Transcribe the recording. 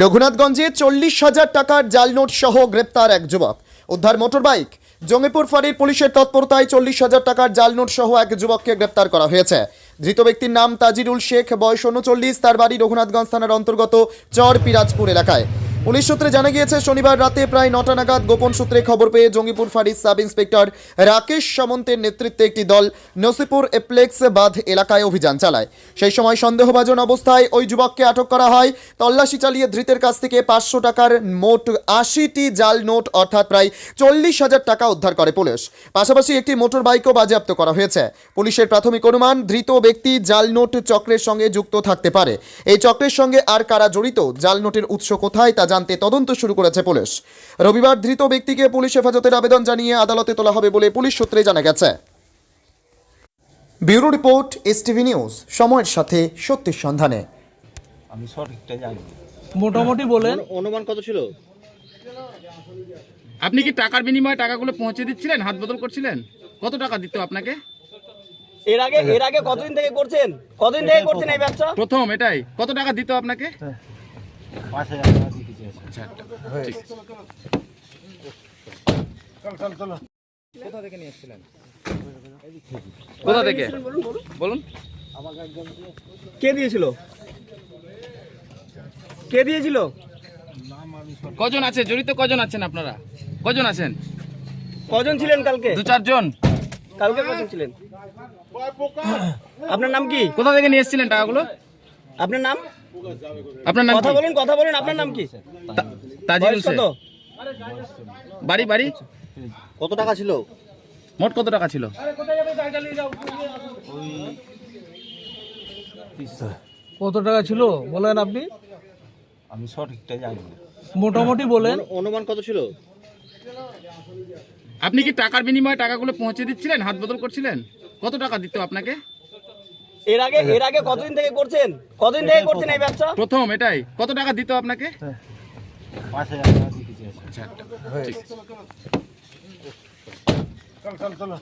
রঘুনাথগঞ্জে চল্লিশ হাজার টাকার জাল নোট সহ গ্রেপ্তার এক যুবক। উদ্ধার মোটর বাইক জঙ্গিপুর ফাঁড়ির পুলিশের তৎপরতায় চল্লিশ হাজার টাকার জাল নোট সহ এক যুবককে গ্রেপ্তার করা হয়েছে। ধৃত ব্যক্তির নাম তাজিরুল শেখ, বয়স উনচল্লিশ, তার বাড়ি রঘুনাথগঞ্জ থানার অন্তর্গত চর পিরাজপুর এলাকায়। পুলিশ সূত্রে জানা গিয়েছে, শনিবার রাতে প্রায় নটা নাগাদ গোপন সূত্রে খবর পেয়ে জঙ্গিপুর ফাঁড়ির সাব ইন্সপেক্টর রাকেশ সামন্তের নেতৃত্বে একটি দল নসিপুর এপ্লেক্স বাঁধ এলাকায় অভিযান চালায়। সেই সময় সন্দেহভাজন অবস্থায় ওই যুবককে আটক করা হয়। তল্লাশি চালিয়ে ধৃতের কাছ থেকে পাঁচশো টাকার মোট আশিটি জাল নোট, অর্থাৎ প্রায় চল্লিশ হাজার টাকা উদ্ধার করে পুলিশ। পাশাপাশি একটি মোটর বাইকও বাজেয়াপ্ত করা হয়েছে। পুলিশের প্রাথমিক অনুমান, ধৃত ব্যক্তি জাল নোট চক্রের সঙ্গে যুক্ত থাকতে পারে। এই চক্রের সঙ্গে আর কারা জড়িত? জাল নোটের উৎস কোথায়? তা জানতে তদন্ত শুরু করেছে পুলিশ। রবিবার ধৃত ব্যক্তিকে পুলিশ হেফাজতের আবেদন জানিয়ে আদালতে তোলা হবে বলে পুলিশ সূত্রে জানা গেছে। Bureau report S TV news সময়ের সাথে সত্যের সন্ধানে। আমি সঠিকটা জানি। মোটামুটি বলেন। অনুমান কত ছিল? আপনি কি টাকার বিনিময়ে টাকাগুলো পৌঁছে দিচ্ছিলেন? হাত বদল করছিলেন? কত টাকা দিত আপনাকে? এর আগে এর আগে কতদিন থেকে করছেন? কতদিন থেকে করছেন এই ব্যবসা? প্রথম এটাই। কত টাকা দিত আপনাকে? পাঁচ হাজার টাকা দিতে চেয়েছে কোথা থেকে বলুন। কে দিয়েছিল? কে দিয়েছিল? কজন আছে? জড়িত কজন আছেন আপনারা? কজন আছেন? কজন ছিলেন কালকে? দু চারজন। কালকে কজন ছিলেন? আপনার নাম কি? কোথা থেকে নিয়ে এসেছিলেন টাকাগুলো? আপনার নাম? আপনার নাম কথা বলুন কথা বলুন আপনার নাম কি? তা- তাজিরুল বয়স কত? বাড়ি বাড়ি? কত টাকা ছিল? মোট কত টাকা ছিল? কত টাকা ছিল? বলেন আপনি। আমি সঠিকটা জানি না। মোটামুটি বলেন। অনুমান কত ছিল? আপনি কি টাকার বিনিময়ে টাকাগুলো পৌঁছে দিচ্ছিলেন? হাত বদল করছিলেন? কত টাকা দিত আপনাকে? এর আগে এর আগে কতদিন থেকে করছেন? কতদিন থেকে করছেন এই ব্যবসা? প্রথম এটাই। কত টাকা দিত আপনাকে? পাঁচ হাজার চল চল চেয়েছে